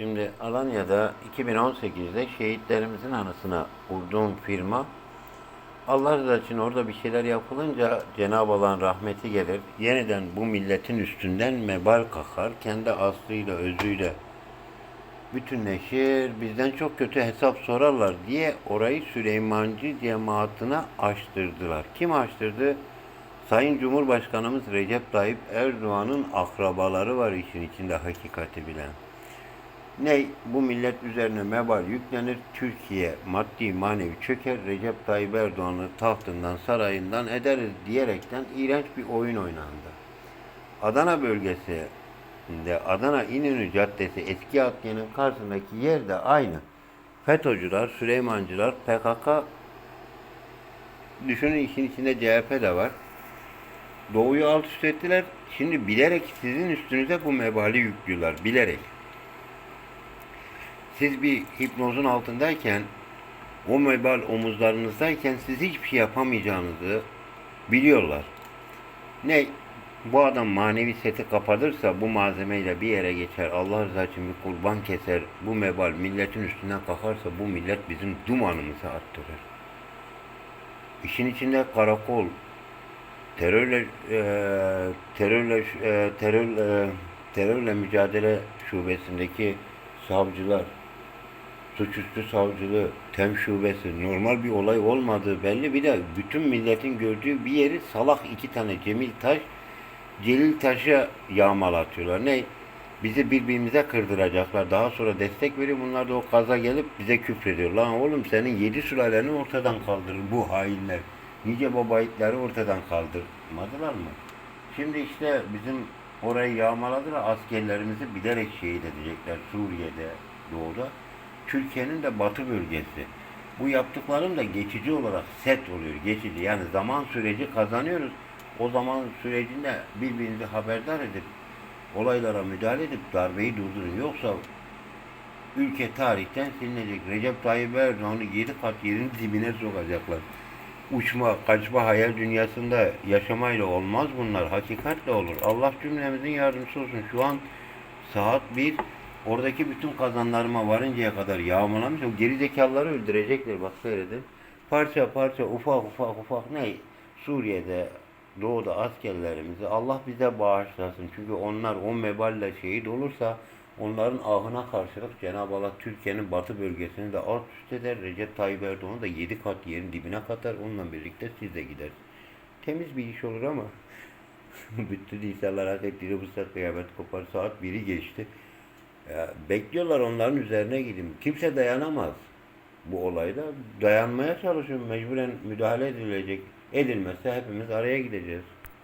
Şimdi Alanya'da 2018'de şehitlerimizin anısına kurduğum firma Allah rızası için orada bir şeyler yapılınca Cenab-ı Allah'ın rahmeti gelir. Yeniden bu milletin üstünden mebal kakar. Kendi aslıyla, özüyle bütünleşir. Bizden çok kötü hesap sorarlar diye orayı Süleymancı cemaatine açtırdılar. Kim açtırdı? Sayın Cumhurbaşkanımız Recep Tayyip Erdoğan'ın akrabaları var işin içinde hakikati bilen. Ne bu millet üzerine mebal yüklenir, Türkiye maddi manevi çöker, Recep Tayyip Erdoğan'ı tahtından, sarayından ederiz diyerekten iğrenç bir oyun oynandı. Adana bölgesinde Adana İnönü Caddesi eski Adliye'nin karşısındaki yer de aynı. FETÖ'cüler, Süleymancılar, PKK düşünün işin içinde CHP de var. Doğuyu alt üst ettiler. Şimdi bilerek sizin üstünüze bu mebali yüklüyorlar. Bilerek. Siz bir hipnozun altındayken o mebal omuzlarınızdayken siz hiçbir şey yapamayacağınızı biliyorlar. Ne? Bu adam manevi seti kapatırsa bu malzemeyle bir yere geçer. Allah rızası için bir kurban keser. Bu mebal milletin üstünden kalkarsa bu millet bizim dumanımızı arttırır. İşin içinde karakol, terörle e, terörle e, terör e, terörle mücadele şubesindeki savcılar suçüstü savcılığı, tem şubesi normal bir olay olmadığı belli. Bir de bütün milletin gördüğü bir yeri salak iki tane Cemil Taş, Celil Taş'a yağmalatıyorlar. Ne? Bizi birbirimize kırdıracaklar. Daha sonra destek veriyor. Bunlar da o kaza gelip bize küfrediyor. Lan oğlum senin yedi sülaleni ortadan kaldırır bu hainler. Nice baba yiğitleri ortadan kaldırmadılar mı? Şimdi işte bizim orayı yağmaladılar. Askerlerimizi bilerek şehit edecekler Suriye'de, doğuda. Türkiye'nin de batı bölgesi. Bu yaptıklarım da geçici olarak set oluyor. Geçici. Yani zaman süreci kazanıyoruz. O zaman sürecinde birbirinizi haberdar edip olaylara müdahale edip darbeyi durdurun. Yoksa ülke tarihten silinecek. Recep Tayyip Erdoğan'ı yedi kat yerin dibine sokacaklar. Uçma, kaçma hayal dünyasında yaşamayla olmaz bunlar. Hakikatle olur. Allah cümlemizin yardımcısı olsun. Şu an saat bir oradaki bütün kazanlarıma varıncaya kadar yağmalamış. O gerizekalıları öldürecekler. Bak seyredin. Parça parça ufak ufak ufak ne? Suriye'de doğuda askerlerimizi Allah bize bağışlasın. Çünkü onlar o meballe şehit olursa onların ahına karşılık Cenab-ı Allah Türkiye'nin batı bölgesini de alt üst eder. Recep Tayyip Erdoğan'ı da yedi kat yerin dibine katar. Onunla birlikte siz de gidersiniz. Temiz bir iş olur ama bütün insanlar hak ettiği bu saat kıyamet kopar. Saat biri geçti. Bekliyorlar onların üzerine gidin. Kimse dayanamaz bu olayda. Dayanmaya çalışıyorum. Mecburen müdahale edilecek. Edilmezse hepimiz araya gideceğiz.